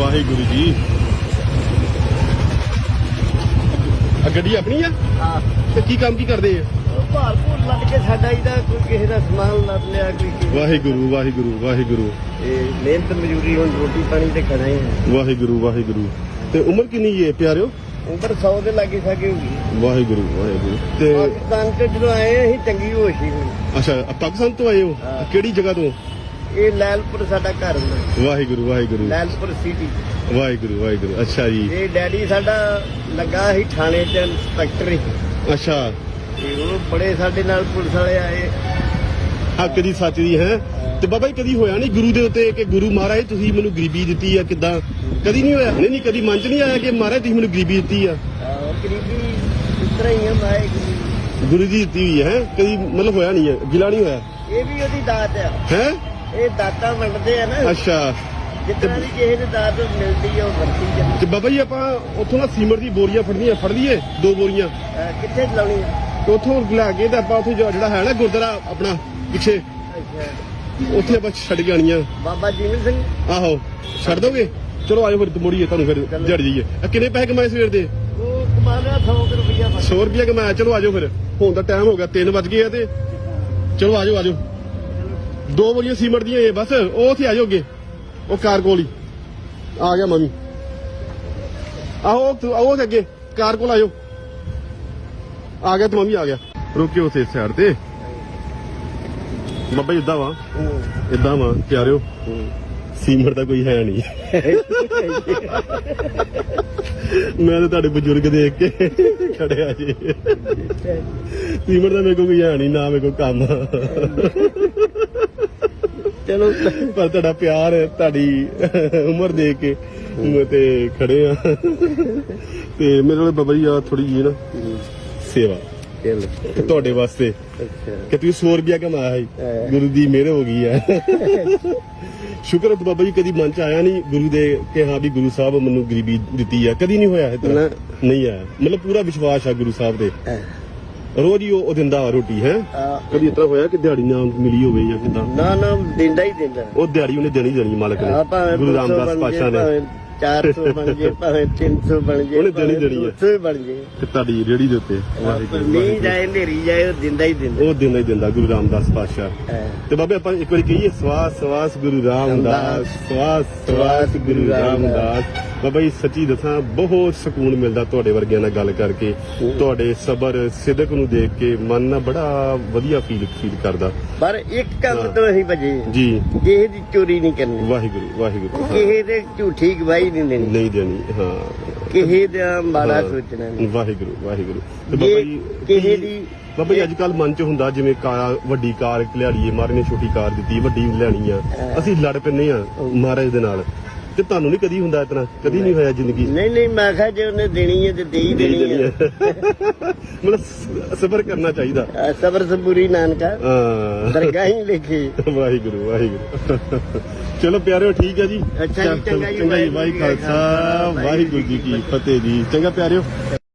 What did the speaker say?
ਵਾਹਿਗੁਰੂ ਜੀ। ਆ ਗੱਡੀ ਆਪਣੀ ਆ? ਹਾਂ। ਤੇ ਕੀ ਕੰਮ ਕੀ ਕਰਦੇ ਆ? ਭਾਰ ਭੂਰ ਲੱਦ ਕੇ ਸਾਡਾ ਇਹਦਾ ਕੋਈ ਕਿਸੇ ਦਾ ਸਮਾਨ ਲੱਦ ਲਿਆ ਕੋਈ ਕਿਸੇ। ਵਾਹਿਗੁਰੂ ਵਾਹਿਗੁਰੂ ਵਾਹਿਗੁਰੂ। ਇਹ ਮਿਹਨਤ ਮਜ਼ਦੂਰੀ ਹੁਣ ਰੋਟੀ ਪਾਣੀ ਤੇ ਖਾਣਾ ਹੀ ਹੈ ਵਾਹਿਗੁਰੂ ਵਾਹਿਗੁਰੂ। ਤੇ ਉਮਰ ਕਿੰਨੀ ਹੈ ਪਿਆਰਿਓ? ਉਮਰ 100 ਦੇ ਲਾਗੇ ਸਾਗੇ ਹੋ ਗਈ। ਵਾਹਿਗੁਰੂ ਵਾਹਿਗੁਰੂ। ਤੇ ਪਾਕਿਸਤਾਨ ਤੇ ਜਦੋਂ ਆਏ ਅਸੀਂ ਚੰਗੀ ਹੋਸ਼ ਸੀ ਅੱਛਾ ਆ ਪਾਕਿਸਤਾਨ ਤੋਂ ਆਏ ਹੋ? ਹਾਂ। ਕਿਹੜੀ ਜਗ੍ਹਾ ਤੋਂ? ਇਹ ਲੈਲਪੁਰ ਸਾਡਾ ਘਰ ਹੁੰਦਾ। ਵਾਹਿਗੁਰੂ ਵਾਹਿਗੁਰੂ। ਲੈਲਪੁਰ ਸਿਟੀ ਵਾਹਿਗੁਰੂ ਵਾਹਿਗੁਰੂ। ਅੱਛਾ ਜੀ। ਇਹ ਡੈਡੀ ਸਾਡਾ ਲੱਗਾ ਸੀ ਥਾਣੇ ਚ ਇੰਸਪੈਕਟਰ ਸੀ ਅੱਛਾ। ਤੇ ਉਹ ਬੜੇ ਸਾਡੇ ਨਾਲ ਪੁਲਿਸ ਵਾਲੇ ਆਏ। ਹੱਕ ਦੀ ਸੱਚ ਦੀ ਹੈ? ਤੇ ਬਾਬਾ ਜੀ ਕਦੀ ਹੋਇਆ ਨਹੀਂ ਗੁਰੂ ਦੇ ਉੱਤੇ ਕਿ ਗੁਰੂ ਮਹਾਰਾਜ ਤੁਸੀਂ ਮੈਨੂੰ ਗਰੀਬੀ ਦਿੱਤੀ ਆ ਕਿਦਾਂ? ਕਦੀ ਨਹੀਂ ਹੋਇਆ? ਨਹੀਂ ਨਹੀਂ ਕਦੀ ਮਨ ਚ ਨਹੀਂ ਆਇਆ ਕਿ ਮਹਾਰਾਜ ਤੁਸੀਂ ਮੈਨੂੰ ਗਰੀਬੀ ਦਿੱਤੀ ਆ? ਆਹ, ਗਰੀਬੀ ਇਸ ਤਰ੍ਹਾਂ ਹੀ ਆ ਮਾਏ। ਗੁਰੂ ਦੀ ਦਿੱਤੀ ਹੋਈ ਹੈ? ਕਦੀ ਮਤਲਬ ਹੋਇਆ ਨਹੀਂ ਹੈ ਗਿਲਾ ਨਹੀਂ ਹੋਇਆ? ਇਹ ਵੀ ਉਹਦੀ ਦਾਤ ਆ। ਹੈ? ਇਹ ਦਾਤਾਂ ਵੰਡਦੇ ਆ ਨਾ। ਅੱਛਾ। ਜਿੱਦਾਂ ਦੀ ਕਿਸੇ ਨੂੰ ਦਾਤ ਮਿਲਦੀ ਆ ਉਹ ਵਰਤੀ ਜਾਂਦੀ ਤੇ ਬਾਬਾ ਜੀ ਆਪਾਂ ਉੱਥੋਂ ਨਾ ਸੀਮਰ ਦੀ ਬੋਰੀਆਂ ਫੜਨੀਆਂ ਫੜ ਲਈਏ? ਦੋ ਬੋਰੀਆਂ। ਅਹ ਕਿੱਥੇ ਚਲਾਉਣੀ ਆ? ਤੇ ਉੱਥੋਂ ਲੈ ਕੇ ਤੇ ਆਪਾਂ ਉੱਥੇ ਜੋ- ਜਿਹੜਾ ਹੈ ਨਾ ਗੁਰਦੁਆਰਾ ਆਪਣਾ ਪਿੱਛੇ ਅੱਛਾ। ਉੱਥੇ ਆਪਾਂ ਛੱਡ ਕੇ ਆਣੀਆਂ ਬਾਬਾ ਜੀਵਨ ਸਿੰਘ? ਆਹੋ ਛੱਡ ਦੋਗੇ? ਚਲੋ ਆਜੋ ਫਿਰ ਮੋੜੀਏ ਤੁਹਾਨੂੰ ਫਿਰ। ਜੜ ਜਾਈਏ। ਆ ਕਿੰਨੇ ਪੈਸੇ ਕਮਾਏ ਸਵੇਰ ਦੇ? ਉਹ ਕਮਾ ਲਿਆ 100 ਰੁਪਇਆ ਬਸ। 100 ਰੁਪਏ ਕਮਾਇਆ। ਚਲੋ ਆਜੋ ਫਿਰ ਹੁਣ ਤਾਂ ਟਾਈਮ ਹੋ ਗਿਆ 3 ਵੱਜ ਗਏ ਆ ਤੇ। ਚਲੋ ਆਜੋ ਆਜੋ। ਦੋ ਬੋਲੀਆਂ ਸੀਮਟ ਦੀਆਂ ਇਹ, ਬਸ। ਉਹ ਉੱਥੇ ਆਜੋ ਅੱਗੇ। ਉਹ ਕਾਰ ਕੋਲ ਹੀ। ਆ ਗਿਆ ਮੰਮੀ। ਆਹੋ ਤੂੰ- ਉਹ ਤੇ ਅੱਗੇ। ਕਾਰ ਕੋਲ ਆਜੋ ਆ ਗਿਆ ਤੇ ਮੰਮੀ, ਆ ਗਿਆ। ਰੁਕਿਓ ਉੱਥੇ ਸਾਈਡ ਤੇ। ਬੱਬਾ ਇਦਾਂ ਵਾ। ਇਦਾਂ ਵਾ, ਪਿਆਰਿਓ। ਸੀਮਟ ਦਾ ਕੋਈ ਹੈ ਨਹੀਂ। ਮੈਂ ਤਾਂ ਤੁਹਾਡੇ ਬਜ਼ੁਰਗ ਦੇਖ ਕੇ ਖੜਿਆ ਜੀ। ਸੀਮਟ ਦਾ ਮੇਰੇ ਕੋਲ ਕੋਈ ਹੈ ਨਹੀਂ, ਨਾ ਮੇਰੇ ਕੋਲ ਕੰਮ ਚਲੋ ਪਰ ਤੁਹਾਡਾ ਪਿਆਰ ਤੁਹਾਡੀ ਉਮਰ ਦੇਖ ਕੇ ਤੇ ਖੜੇ ਆ। ਤੇ ਮੇਰੇ ਕੋਲ ਬਾਬਾ ਜੀ ਆ ਥੋੜੀ ਜੀ ਨਾ ਸੇਵਾ। ਤੁਹਾਡੇ ਵਾਸਤੇ। ਕਿ ਤੁਸੀਂ 100 ਰੁਪਿਆ ਕਮਾਇਆ ਹੈ ਹਾਂ। ਗੁਰੂ ਦੀ ਮਿਹਰ ਹੋ ਗਈ ਹੈ ਸ਼ੁਕਰ ਹੈ ਬਾਬਾ ਜੀ ਕਦੀ ਮਨ ਚ ਆਇਆ ਨਹੀਂ ਗੁਰੂ ਦੇ ਕਿ ਹਾਂ ਵੀ ਗੁਰੂ ਸਾਹਿਬ ਮੈਨੂੰ ਗਰੀਬੀ ਦਿੱਤੀ ਆ। ਕਦੀ ਨਹੀਂ ਹੋਇਆ ਨਾ। ਨਹੀਂ ਆਇਆ। ਮਤਲਬ ਪੂਰਾ ਵਿਸ਼ਵਾਸ ਆ ਗੁਰੂ ਸਾਹਿਬ ਤੇ। ਅਹ, ਰੋਜ਼ ਹੀ ਉਹ ਉਹ ਦਿੰਦਾ ਰੋਟੀ ਹੈ? ਆ, ਕਦੀ ਇਤਨਾ ਹੋਇਆ ਕਿ ਦਿਹਾੜੀ ਨਾ ਮਿਲੀ ਹੋਵੇ ਜਾਂ ਕਿਦਾਂ? ਨਾ ਨਾ ਦਿੰਦਾ ਹੀ ਦਿੰਦਾ। ਉਹ ਦਿਹਾੜੀ ਉਹਨੇ ਦੇਣੀ ਦੇਣੀ ਮਾਲਕ ਨੇ। ਗੁਰੂ 200 ਰਾਮਦਾਸ ਪਾਤਸ਼ਾਹ ਨੇ। 400 ਬਣ ਜੇ ਭਾਵੇਂ 300 ਬਣ ਜੇ ਉਹਨੇ ਦੇਣੀ ਦੇਣੀ ਹੈ। 200 ਬਣ ਜੇ ਤੇ ਤੁਹਾਡੀ ਰੇੜੀ ਦੇ ਉੱਤੇ ਪਰ ਵਾਹਿਗੁਰੂ ਨਹੀਂ ਵਾਹਿਗੁਰੂ। ਜਾਏ ਨੇਰੀ ਜਾਏ ਉਹ ਦਿੰਦਾ ਹੀ ਦਿੰਦਾ। ਉਹ ਦਿਨ ਹੀ ਦਿੰਦਾ ਗੁਰੂ ਰਾਮਦਾਸ ਪਾਤਸ਼ਾਹ। ਅਹ, ਤੇ ਬਾਬੇ ਆਪਾਂ ਇੱਕ ਵਾਰੀ ਕਹੀਏ ਸਵਾਸ ਸਵਾਸ ਗੁਰੂ ਰਾਮਦਾਸ ਸਵਾਸ ਸਵਾਸ ਗੁਰੂ ਰਾਮਦਾਸ। ਬਾਬਾ ਜੀ ਸੱਚੀ ਦੱਸਾਂ ਬਹੁਤ ਸਕੂਨ ਮਿਲਦਾ ਤੁਹਾਡੇ ਵਰਗਿਆਂ ਨਾਲ ਗੱਲ ਕਰਕੇ। ਤੁਹਾਡੇ ਸਬਰ ਸਿਦਕ ਨੂੰ ਦੇਖ ਕੇ ਮਨ ਨਾ ਬੜਾ ਵਧੀਆ ਫੀਲ ਫੀਲ ਕਰਦਾ। ਪਰ ਇੱਕ ਕੰਮ ਹਾਂ। ਤੋਂ ਅਸੀਂ ਬਚੇ ਜੀ। ਕਿਸੇ ਦੀ ਚੋਰੀ ਨਹੀਂ ਕਰਨੀ। ਵਾਹਿਗੁਰੂ ਵਾਹਿਗੁਰੂ। ਹਾਂ, ਕਿਸੇ ਦੇ ਝੂਠੀ ਗਵਾਹੀ ਨਹੀਂ ਦੇਣੀ ਨਹੀਂ ਦੇਣੀ ਹਾਂ। ਕਿਸੇ ਦਾ ਮਾੜਾ ਹਾਂ, ਸੋਚਣਾ ਨਹੀਂ। ਵਾਹਿਗੁਰੂ ਵਾਹਿਗੁਰੂ। ਤੇ ਬਾਬਾ ਜੀ ਕਿਸੇ ਦੀ ਬਾਬਾ ਜੀ ਅੱਜ ਕੱਲ ਮਨ ਚ ਹੁੰਦਾ ਜਿਵੇਂ ਕਾਰ ਵੱਡੀ ਕਾਰ ਲਿਆੜੀਏ ਮਹਾਰਾਜ ਨੇ ਛੋਟੀ ਕਾਰ ਦਿੱਤੀ ਵੱਡੀ ਲੈਣੀ ਆ। ਅਸੀਂ ਲੜ ਪੈਨੇ ਆ ਮਹਾਰਾਜ ਦੇ ਨਾਲ। ਤੇ ਤੁਹਾਨੂੰ ਨਹੀਂ ਕਦੀ ਹੁੰਦਾ ਇਤਨਾ ਕਦੀ ਨਹੀਂ ਹੋਇਆ ਜ਼ਿੰਦਗੀ ਨਹੀਂ ਨਹੀਂ ਮੈਂ ਕਿਹਾ ਜੇ ਉਹਨੇ ਦੇਣੀ ਹੈ ਤੇ ਦੇ ਹੀ ਦੇਣੀ ਹੈ। ਮਤਲਬ ਸਬਰ ਕਰਨਾ ਚਾਹੀਦਾ। ਸਬਰ ਸਬੂਰੀ ਨਾਨਕਾ। ਹਾਂ। ਦਰਗਾਹ ਹੀ ਲਿਖੀ। ਵਾਹਿਗੁਰੂ ਵਾਹਿਗੁਰੂ। ਚਲੋ ਪਿਆਰਿਓ ਠੀਕ ਹੈ ਜੀ। ਅੱਛਾ ਜੀ, ਚੰਗਾ ਜੀ, ਚੰਗਾ ਜੀ ਵਾਹਿ ਵਾਹਿਗੁਰੂ ਜੀ ਕਾ ਖਾਲਸਾ। ਵਾਹਿਗੁਰੂ ਜੀ ਕੀ ਫਤਿਹ ਜੀ। ਚੰਗਾ ਪਿਆਰਿਓ।